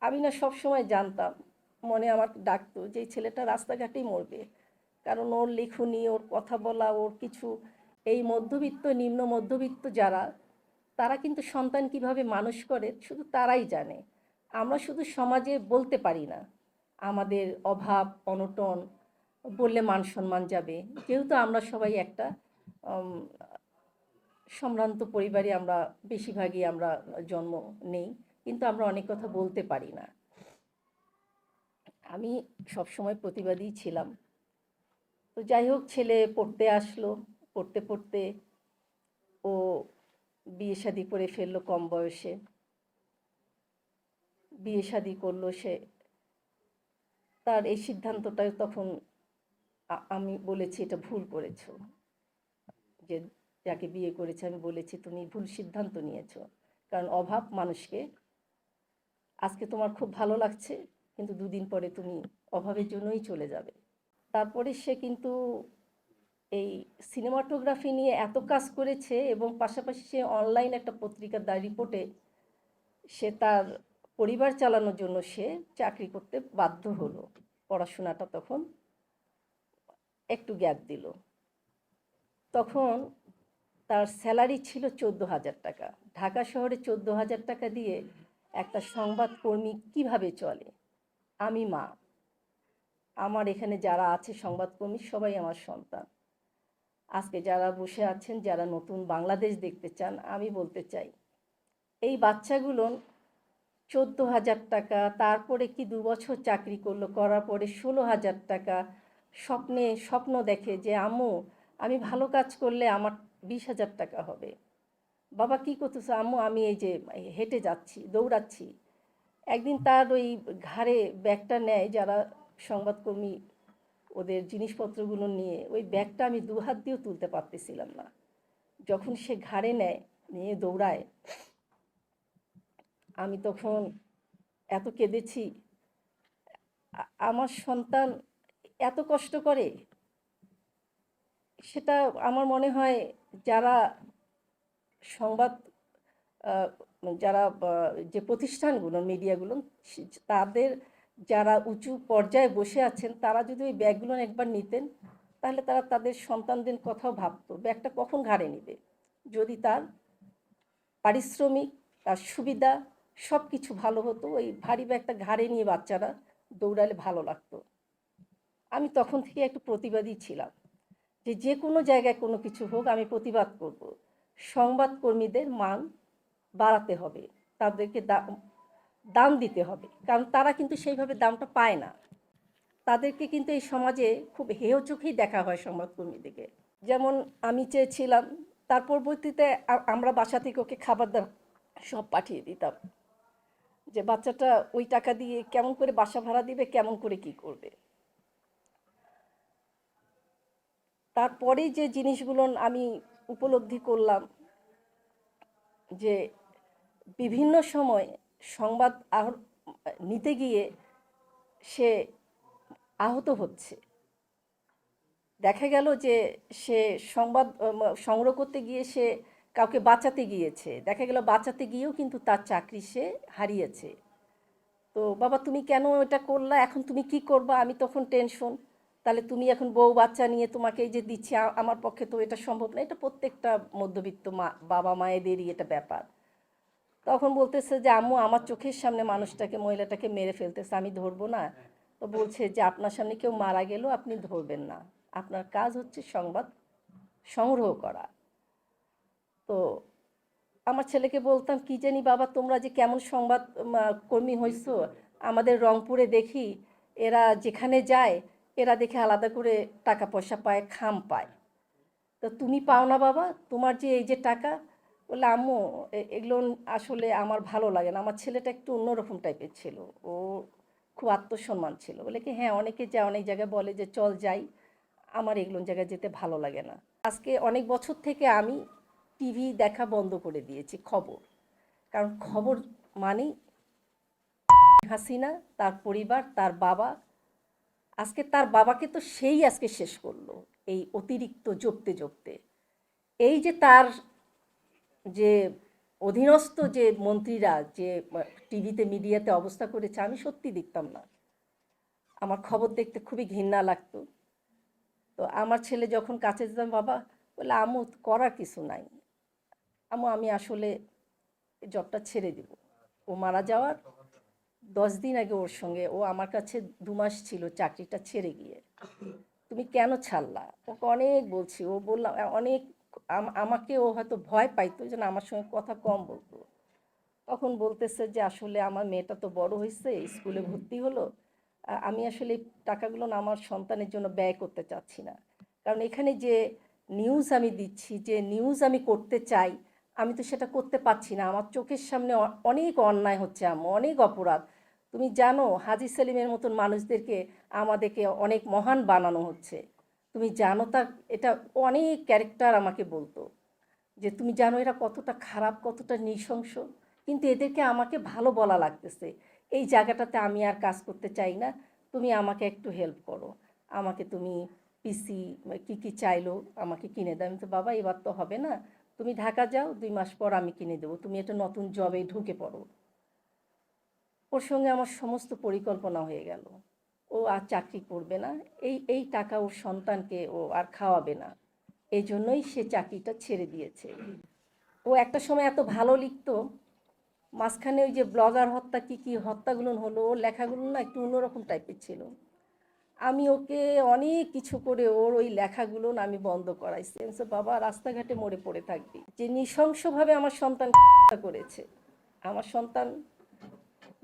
আমি না সব সময় জানতাম, মনে আমার ডাকতো যে ছেলেটা রাস্তাঘাটেই মরবে। কারণ ওর লেখনী, ওর কথা বলা, ওর কিছু, এই মধ্যবিত্ত, নিম্ন মধ্যবিত্ত যারা, তারা কিন্তু সন্তান কীভাবে মানুষ করে, শুধু তারাই জানে। আমরা শুধু সমাজে বলতে পারি না। আমাদের অভাব, অনটন, বললে মান সম্মান যাবে। যেহেতু আমরা সবাই একটা সম্ভ্রান্ত পরিবারে আমরা, বেশিরভাগই আমরা জন্ম নেই। কিন্তু আমরা অনেক কথা বলতে পারি না। আমি সবসময় প্রতিবাদী ছিলাম। তো যাই হোক, ছেলে পড়তে আসলো, পড়তে পড়তে ও বিয়ে শাদি করে ফেলল কম বয়সে। বিয়ে শাদি করল সে। তার এই সিদ্ধান্তটা তখন আমি বলেছি, এটা ভুল করেছ। যে যাকে বিয়ে করেছে, আমি বলেছি, তুমি ভুল সিদ্ধান্ত নিয়েছো। কারণ অভাব মানুষকে আজকে তোমার খুব ভালো লাগছে, কিন্তু দুদিন পরে তুমি অভাবের জন্যই চলে যাবে। তারপরে সে কিন্তু এই সিনেমাটোগ্রাফি নিয়ে এত কাজ করেছে এবং পাশাপাশি সে অনলাইন একটা পত্রিকার দ্য রিপোর্টে সে তার পরিবার চালানোর জন্য সে চাকরি করতে বাধ্য হলো। পড়াশোনাটা তখন একটু গ্যাপ দিল। তখন তার স্যালারি ছিল চোদ্দ হাজার টাকা। ঢাকা শহরে চোদ্দ হাজার টাকা দিয়ে একটা সংবাদকর্মী কীভাবে চলে? আমি মা। আমার এখানে যারা আছে সংবাদকর্মী, সবাই আমার সন্তান। আজকে যারা বসে আছেন, যারা নতুন বাংলাদেশ দেখতে চান, আমি বলতে চাই, এই বাচ্চাগুলো চোদ্দ হাজার টাকা, তারপরে কি দু বছর চাকরি করল, করার পরে ষোলো হাজার টাকা, স্বপ্নে, স্বপ্ন দেখে যে, আম্মু, আমি ভালো কাজ করলে আমার বিশ হাজার টাকা হবে। বাবা কি করতেছো? আম্মু, আমি এই যে হেঁটে যাচ্ছি, দৌড়াচ্ছি। একদিন তার ওই ঘাড়ে ব্যাগটা নেয় যারা সংবাদকর্মী, ওদের জিনিসপত্রগুলো নিয়ে। ওই ব্যাগটা আমি দু হাত দিয়েও তুলতে পারতেছিলাম না। যখন সে ঘাড়ে নেয়, নিয়ে দৌড়ায়, আমি তখন এত কেঁদেছি। আমার সন্তান এত কষ্ট করে, সেটা আমার মনে হয় যারা সংবাদ যারা যে প্রতিষ্ঠানগুলো, মিডিয়াগুলো তাদের যারা উঁচু পর্যায়ে বসে আছেন, তারা যদি ওই ব্যাগগুলো একবার নিতেন, তাহলে তারা তাদের সন্তানদের কথাও ভাবতো, ব্যাগটা কখন ঘাড়ে নেবে? যদি তার পারিশ্রমিক, তার সুবিধা সব কিছু ভালো হতো, ওই ভারী ব্যাগটা ঘাড়ে নিয়ে বাচ্চারা দৌড়ালে ভালো লাগতো। আমি তখন থেকে একটু প্রতিবাদী ছিলাম, যে যে কোনো জায়গায় কোনো কিছু হোক, আমি প্রতিবাদ করব। সংবাদকর্মীদের মান বাড়াতে হবে, তাদেরকে দাম দিতে হবে। কারণ তারা কিন্তু সেইভাবে দামটা পায় না। তাদেরকে কিন্তু এই সমাজে খুব হেয় চোখেই দেখা হয় সংবাদকর্মীদেরকে। যেমন আমি চেয়েছিলাম, তার পরবর্তীতে আমরা বাসা থেকে ওকে খাবার দাবার সব পাঠিয়ে দিতাম। যে বাচ্চাটা ওই টাকা দিয়ে কেমন করে বাসা ভাড়া দিবে, কেমন করে কি করবে। তারপরে যে জিনিসগুলো আমি উপলব্ধি করলাম যে বিভিন্ন সময় সংবাদ নিতে গিয়ে সে আহত হচ্ছে। দেখা গেল যে সে সংবাদ সংগ্রহ করতে গিয়ে সে কাউকে বাঁচাতে গিয়েছে। দেখা গেল বাঁচাতে গিয়েও কিন্তু তার চাকরি সে হারিয়েছে। তো, বাবা, তুমি কেন এটা করলা? এখন তুমি কি করবা? আমি তখন টেনশন তাহলে তুমি এখন বউ বাচ্চা নিয়ে তোমাকে এই যে দিচ্ছি আমার পক্ষে তো এটা সম্ভব না। এটা প্রত্যেকটা মধ্যবিত্ত মা, বাবা মায়েদেরই এটা ব্যাপার। তখন বলতেছে যে, আম্মু, আমার চোখের সামনে মানুষটাকে, মহিলাটাকে মেরে ফেলতেছে, আমি ধরবো না। তো বলছে যে, আপনার সামনে কেউ মারা গেলেও আপনি ধরবেন না। আপনার কাজ হচ্ছে সংবাদ সংগ্রহ করা। তো আমার ছেলেকে বলতাম, কি জানি বাবা, তোমরা যে কেমন সংবাদ কর্মী হইছো? আমাদের রংপুরে দেখি, এরা যেখানে যায় এরা দেখে আলাদা করে টাকা পয়সা পায়, খাম পায়। তো তুমি পাও না বাবা, তোমার যে এই যে টাকা, বলে, আম্মু এগুলো আসলে আমার ভালো লাগে না। আমার ছেলেটা একটু অন্যরকম টাইপের ছিল। ও খুব আত্মসম্মান ছিল। বলে কি হ্যাঁ অনেকে যা, অনেক জায়গায় বলে যে, চল যাই, আমার এগুলো জায়গায় যেতে ভালো লাগে না। আজকে অনেক বছর থেকে আমি টিভি দেখা বন্ধ করে দিয়েছি, খবর। কারণ খবর মানেই হাসিনা, তার পরিবার, তার বাবা আজকে তার বাবাকে তো সেই আজকে শেষ করল, এই অতিরিক্ত জপতে জপতে। এই যে তার যে অধীনস্থ যে মন্ত্রীরা যে টিভিতে, মিডিয়াতে অবস্থা করেছে, আমি সত্যি দেখতাম না। আমার খবর দেখতে খুবই ঘৃণা লাগতো। তো আমার ছেলে যখন কাছে যেতাম, বাবা বলে আমু করার কিছু নাই। আমু আমি আসলে জবটা ছেড়ে দিব। ও মারা যাওয়ার দশ দিন আগে ওর সঙ্গে, ও আমার কাছে দু মাস ছিল, চাকরিটা ছেড়ে গিয়ে। তুমি কেন ছাড়লা? ওকে অনেক বলছি, ও বললাম অনেক আম- আমাকে ও হয়তো ভয় পাইতো যেন আমার সঙ্গে কথা কম বলতো। তখন বলতেছে যে, আসলে আমার মেয়েটা তো বড় হয়েছে স্কুলে ভর্তি হলো। আমি আসলে টাকাগুলো না, আমার সন্তানের জন্য ব্যয় করতে চাচ্ছি না। কারণ এখানে যে নিউজ আমি দিচ্ছি, যে নিউজ আমি করতে চাই, আমি তো সেটা করতে পারছি না। আমার চোখের সামনে অনেক অন্যায় হচ্ছে, আম্মু, অনেক অপরাধ। তুমি জানো হাজি সেলিমের মতন মানুষদেরকে আমাদেরকে অনেক মহান বানানো হচ্ছে। তুমি জানো তা এটা অনেক ক্যারেক্টার আমাকে বলতো যে তুমি জানো এরা কতটা খারাপ, কতটা নৃশংস, কিন্তু এদেরকে আমাকে ভালো বলা লাগতেছে। এই জায়গাটাতে আমি আর কাজ করতে চাই না, তুমি আমাকে একটু হেল্প করো। আমাকে তুমি পিসি কি কি চাইলো আমাকে কিনে দাও। আমি তো বাবা, এবার তো হবে না। তুমি ঢাকা যাও, দুই মাস পর আমি কিনে দেবো। তুমি একটা নতুন জবে ঢুকে পড়ো। ওর সঙ্গে আমার সমস্ত পরিকল্পনা হয়ে গেল। ও আর চাকরি করবে না। এই এই টাকা ওর সন্তানকে ও আর খাওয়াবে না। এই জন্যই সে চাকরিটা ছেড়ে দিয়েছে। ও একটা সময় এত ভালো লিখতো। মাঝখানে ওই যে ব্লগার হত্যা কী কী হত্যাগুলো হলো, ওর লেখাগুলো না একটু অন্যরকম টাইপের ছিল। আমি ওকে অনেক কিছু করে ওর ওই লেখাগুলো আমি বন্ধ করাইছি বাবা, রাস্তাঘাটে মরে পড়ে থাকবি। যে নৃশংসভাবে আমার সন্তান করেছে, আমার সন্তান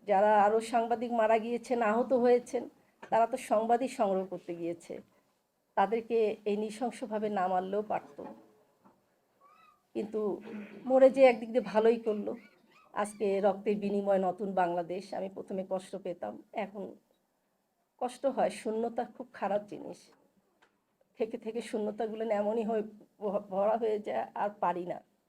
যারা আরও সাংবাদিক মারা গিয়েছেন, আহত হয়েছেন, তারা তো সংবাদই সংগ্রহ করতে গিয়েছে। তাদেরকে এই নৃশংসভাবে না মারলেও পারত। কিন্তু মরে যে একদিক দিয়ে ভালোই করল। আজকে রক্তের বিনিময় নতুন বাংলাদেশ, আমি প্রথমে কষ্ট পেতাম। এখন কষ্ট হয়, শূন্যতা খুব খারাপ জিনিস। থেকে থেকে শূন্যতাগুলো এমনই হয়ে ভরা হয়ে যায়, আর পারি না।